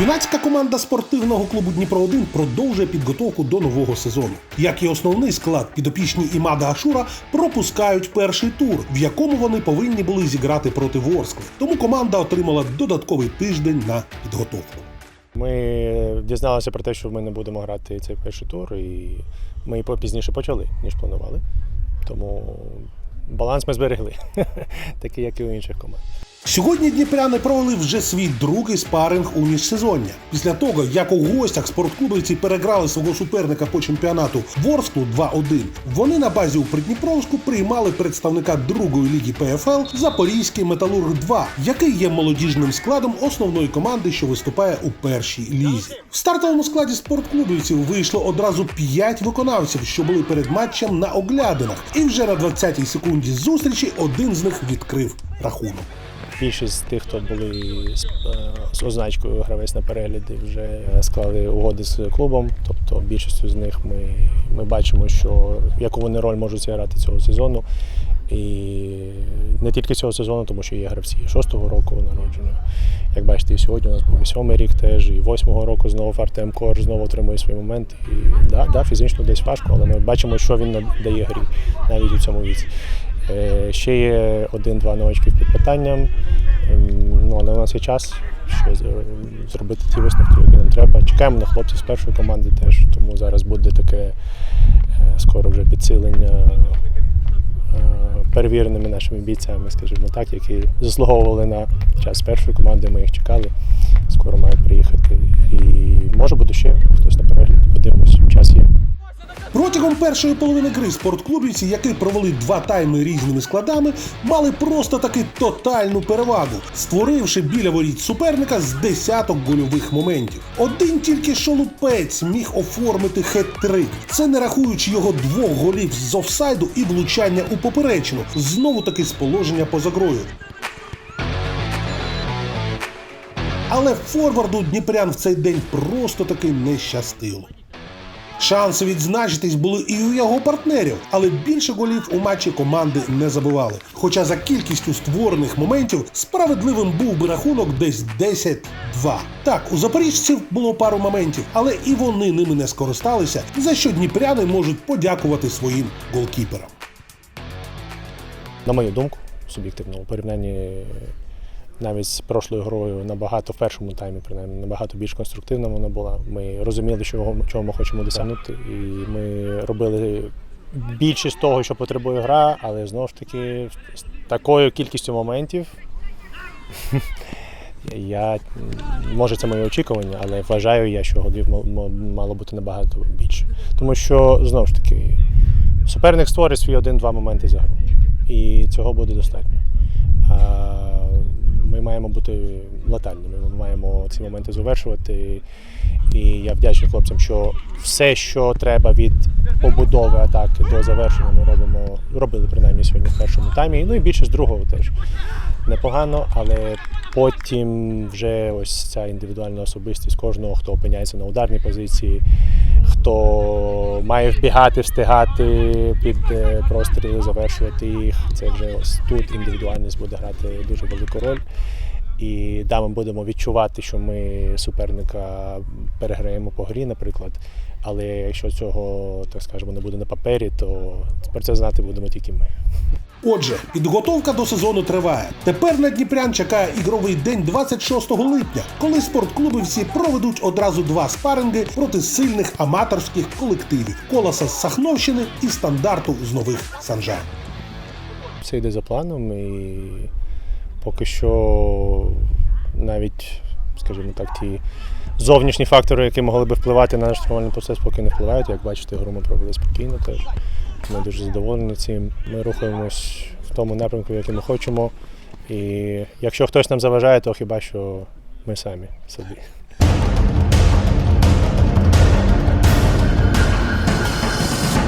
Юнацька команда спортивного клубу Дніпро 1 продовжує підготовку до нового сезону. Як і основний склад, підопічні Імада Ашура пропускають перший тур, в якому вони повинні були зіграти проти Ворскли. Тому команда отримала додатковий тиждень на підготовку. Ми дізналися про те, що ми не будемо грати цей перший тур, і ми пізніше почали, ніж планували. Тому баланс ми зберегли, такий, як і у інших команд. Сьогодні дніпряни провели вже свій другий спаринг у міжсезоння. Після того, як у гостях спортклубівці переграли свого суперника по чемпіонату Ворсклу 2-1, вони на базі у Придніпровську приймали представника другої ліги ПФЛ Запорізький Металург 2, який є молодіжним складом основної команди, що виступає у першій лізі. В стартовому складі спортклубівців вийшло одразу 5 виконавців, що були перед матчем на оглядинах, і вже на 20-й секунді зустрічі один з них відкрив рахунок. Більшість з тих, хто були з, е, з означкою гравець на перегляді, вже склали угоди з клубом. Тобто більшістю з них ми, ми бачимо, що яку вони роль можуть зіграти цього сезону. І не тільки цього сезону, тому що є гравці і шостого року народження. Як бачите, і сьогодні у нас був і сьомий рік теж, і восьмого року знову Артем Кор знову отримує свій момент. І да, да, фізично десь важко, але ми бачимо, що він дає грі навіть у цьому віці. Е, Ще є один-два новачків під питанням. Ем, Ну, але у нас є час ще зробити ті висновки, які нам треба. Чекаємо на хлопців з першої команди теж, тому зараз буде таке е, скоро вже підсилення е, перевіреними нашими бійцями, скажімо так, які заслуговували на час першої команди. Ми їх чекали. Скоро мають приїхати. І може буде ще хтось на перегляді. Подивимось, час є. Протягом першої половини гри спортклубівці, які провели два тайми різними складами, мали просто таки тотальну перевагу, створивши біля воріт суперника з десяток гольових моментів. Один тільки шолупець міг оформити хет-трик. Це не рахуючи його двох голів з офсайду і влучання у поперечину, знову таки з положення поза грою. Але форварду Дніпрян в цей день просто таки не щастило. Шанси відзначитись були і у його партнерів, але більше голів у матчі команди не забивали. Хоча за кількістю створених моментів справедливим був би рахунок десь 10-2. Так, у запоріжців було пару моментів, але і вони ними не скористалися, за що дніпряни можуть подякувати своїм голкіперам. на мою думку, суб'єктивно, у порівнянні навіть з прошлою грою набагато в першому таймі, принаймні, набагато більш конструктивна вона була. Ми розуміли, чого, чого ми хочемо досягнути, і ми робили більшість того, що потребує гра, але знову ж таки з такою кількістю моментів. Я може це моє очікування, але вважаю я, що голів мало бути набагато більше. Тому що знову ж таки суперник створить свій один-два моменти за гру. І цього буде достатньо. Ми маємо бути летальними, ми маємо ці моменти завершувати. І я вдячний хлопцям, що все, що треба від побудови атаки до завершення, ми робимо, робили принаймні сьогодні в першому таймі. Ну і більше з другого теж непогано, але потім вже ось ця індивідуальна особистість кожного, хто опиняється на ударній позиції, хто має вбігати, встигати під е, простріли, завершувати їх. Це вже ось тут індивідуальність буде грати дуже велику роль. І да, ми будемо відчувати, що ми суперника переграємо по грі, наприклад. Але якщо цього, так скажемо, не буде на папері, то про це знати будемо тільки ми. Отже, підготовка до сезону триває. Тепер на Дніпрян чекає ігровий день 26 липня, коли спортклуби всі проведуть одразу два спаринги проти сильних аматорських колективів Колоса з Сахновщини і стандарту з нових Санжар. Все йде за планом і поки що навіть, скажімо так, ті зовнішні фактори, які могли би впливати на наш тренувальний процес, поки не впливають. Як бачите, гру ми провели спокійно теж. Ми дуже задоволені цим. Ми рухаємось в тому напрямку, який ми хочемо. І якщо хтось нам заважає, то хіба що ми самі собі.